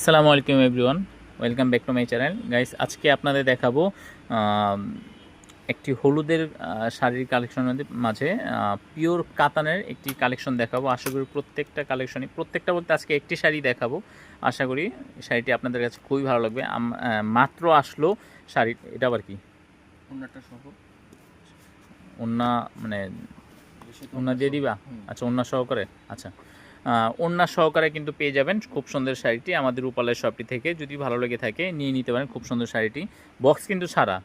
আসসালামু আলাইকুম everyone welcome back to my channel. Guys আজকে আপনাদের দেখাবো একটি হলুদের শাড়ির কালেকশনের মাঝে পিওর কাতানের একটি কালেকশন দেখাবো। আশা করি প্রত্যেকটা কালেকশনই প্রত্যেকটা বলতে আজকে একটি শাড়ি দেখাবো। আশা করি শাড়িটি আপনাদের কাছে খুবই ভালো লাগবে। মাত্র আসলো শাড়ি এটা আবার কি? অন্য মানে ওন্না দিয়ে দিবা? আচ্ছা ওন্না সহকারে? আচ্ছা। ওন্না সহকারে কিন্তু পেয়ে যাবেন খুব সুন্দর শাড়িটি আমাদের রূপালয় শপটি থেকে। যদি ভালো লেগে থাকে নিয়ে নিতে পারেন খুব সুন্দর শাড়িটি। বক্স কিন্তু সারা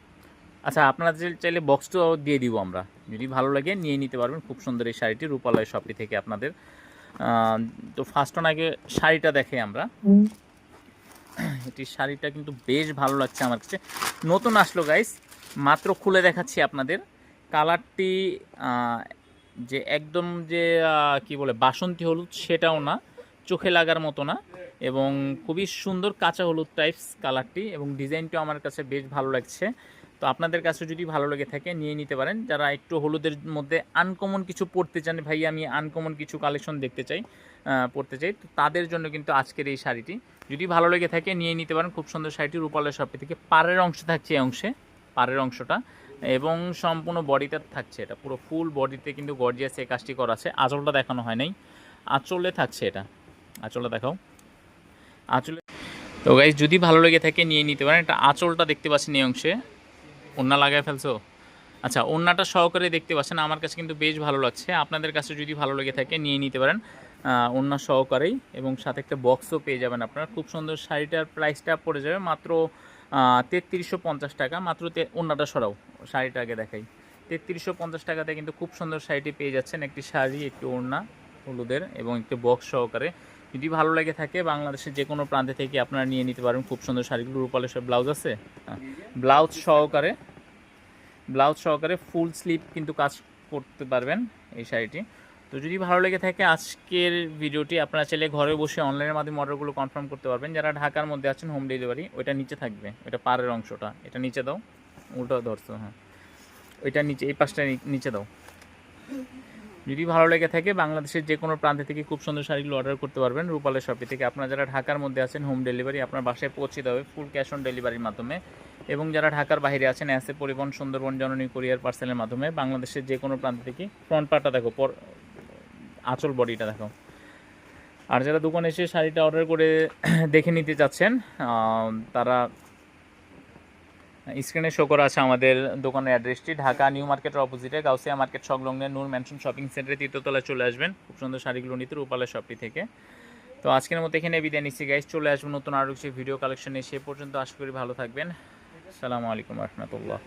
আচ্ছা আপনারা চাইলে বক্সটাও দিয়ে দিব আমরা। যদি ভালো লাগে নিয়ে নিতে পারবেন খুব সুন্দর এই শাড়িটি রূপালয় শপটি থেকে আপনাদের। তো ফার্স্ট অন আগে শাড়িটা দেখে আমরা। এটি শাড়িটা কিন্তু বেশ ভালো লাগছে আমার কাছে। নতুন আসলো গাইস মাত্র খুলে দেখাচ্ছি আপনাদের। কালারটি যে একদম যে কি বলে, বাসন্তী হলুদ সেটাও না, চোখে লাগার মতো না এবং খুবই সুন্দর কাঁচা হলুদ টাইপস কালারটি এবং ডিজাইনটাও আমার কাছে বেশ ভালো লাগছে। তো আপনাদের কাছে যদি ভালো লেগে থাকে, নিয়ে নিতে পারেন। যারা একটু হলুদের মধ্যে আনকমন কিছু পড়তে চান, ভাই, আমি আনকমন কিছু কালেকশন দেখতে চাই পড়তে চাই, তো তাদের জন্য কিন্তু আজকের এই শাড়িটি। যদি ভালো লেগে থাকে, নিয়ে নিতে পারেন। খুব সুন্দর শাড়িটি রূপালয় শপটি থেকে পাড়ের অংশ থাকছে এই অংশে, পাড়ের অংশটা। এবং সম্পূর্ণ বডিতে থাকছে এটা। পুরো ফুল বডিতে কিন্তু গর্জিয়াস এই কাজটি করা আছে। আঁচলটা দেখানো হয় নাই। আঁচলে থাকছে এটা। আঁচলটা দেখাও। আঁচলে তো গাইজ যদি ভালো লেগে থাকে, নিয়ে নিতে পারেন। এটা আঁচলটা দেখতে পাচ্ছেন এই অংশে। ওন্না লাগায় ফেলছো? আচ্ছা ওন্নাটা সহকারে দেখতে পাচ্ছেন। আমার কাছে কিন্তু বেশ ভালো লাগছে। আপনাদের কাছে যদি ভালো লেগে থাকে, নিয়ে নিতে পারেন। ওন্না সহকারেই এবং সাথে একটা বক্সও পেয়ে যাবেন আপনারা। খুব সুন্দর শাড়িটার প্রাইসটা পড়ে যাবে। মাত্র তেত্রিশশো পঞ্চাশ টাকা। মাত্র ওন্নাটা সরাও, শাড়িটা আগে দেখাই। তেত্রিশশো পঞ্চাশ টাকাতে কিন্তু খুব সুন্দর শাড়িটি পেয়ে যাচ্ছেন একটি শাড়ি, একটি ওড়না হলুদের এবং একটি বক্স সহকারে। যদি ভালো লাগে থাকে, বাংলাদেশের যে কোনো প্রান্তে থেকে আপনারা নিয়ে নিতে পারেন। খুব সুন্দর শাড়িগুলো, রূপালের সব ব্লাউজ আছে। ব্লাউজ সহকারে ব্লাউজ সহকারে ফুল স্লিভ কিন্তু কাজ করতে পারবেন এই শাড়িটি। তো যদি ভালো লেগে থাকে আজকের ভিডিওটি, আপনারা চাইলে ঘরে বসে অনলাইনের মাধ্যমে অর্ডারগুলো কনফার্ম করতে পারবেন। যারা ঢাকার মধ্যে আছেন হোম ডেলিভারি ওইটা নিচে থাকবে। ওইটা পাড়ের অংশটা। এটা নিচে দাও। উল্টো ধরছো হ্যাঁ। ওইটা নিচে, এই পাশটা নিচে দাও। যদি ভালো লেগে থাকে, বাংলাদেশের যে কোনো প্রান্ত থেকে খুব সুন্দর শাড়িগুলো অর্ডার করতে পারবেন। রূপালের শপি থেকে। আপনারা যারা ঢাকার মধ্যে আছেন হোম ডেলিভারি আপনার বাসায় পৌঁছে দেবে ফুল ক্যাশ অন ডেলিভারির মাধ্যমে। এবং যারা ঢাকার বাইরে আছেন অ্যাসে পরিবহন সুন্দরবন জননী কুরিয়ার পার্সেলের মাধ্যমে, বাংলাদেশের যে কোনো প্রান্ত থেকে ফ্রন্ট পার্টটা দেখো আঁচল বডিটা দেখো। আর যারা দোকানে এসে শাড়িটা অর্ডার করে দেখে নিতে চাচ্ছেন তারা স্ক্রিনে শো করা আছে আমাদের দোকানের অ্যাড্রেসটি ঢাকা নিউ মার্কেটের অপোজিটে গাউসিয়া মার্কেট সংলগ্নে নূর ম্যানশন শপিং সেন্টারে তৃতীয়তলায় চলে আসবেন। খুব সুন্দর শাড়িগুলো নিতে রূপালের শপটি থেকে। তো আজকের মতো এখানে বিদায় নিচ্ছি গাইজ চলে আসবেন নতুন আরও কিছু ভিডিও কালেকশনে সে পর্যন্ত আশা করি ভালো থাকবেন। সালামু আলাইকুম রহমতুল্লাহ।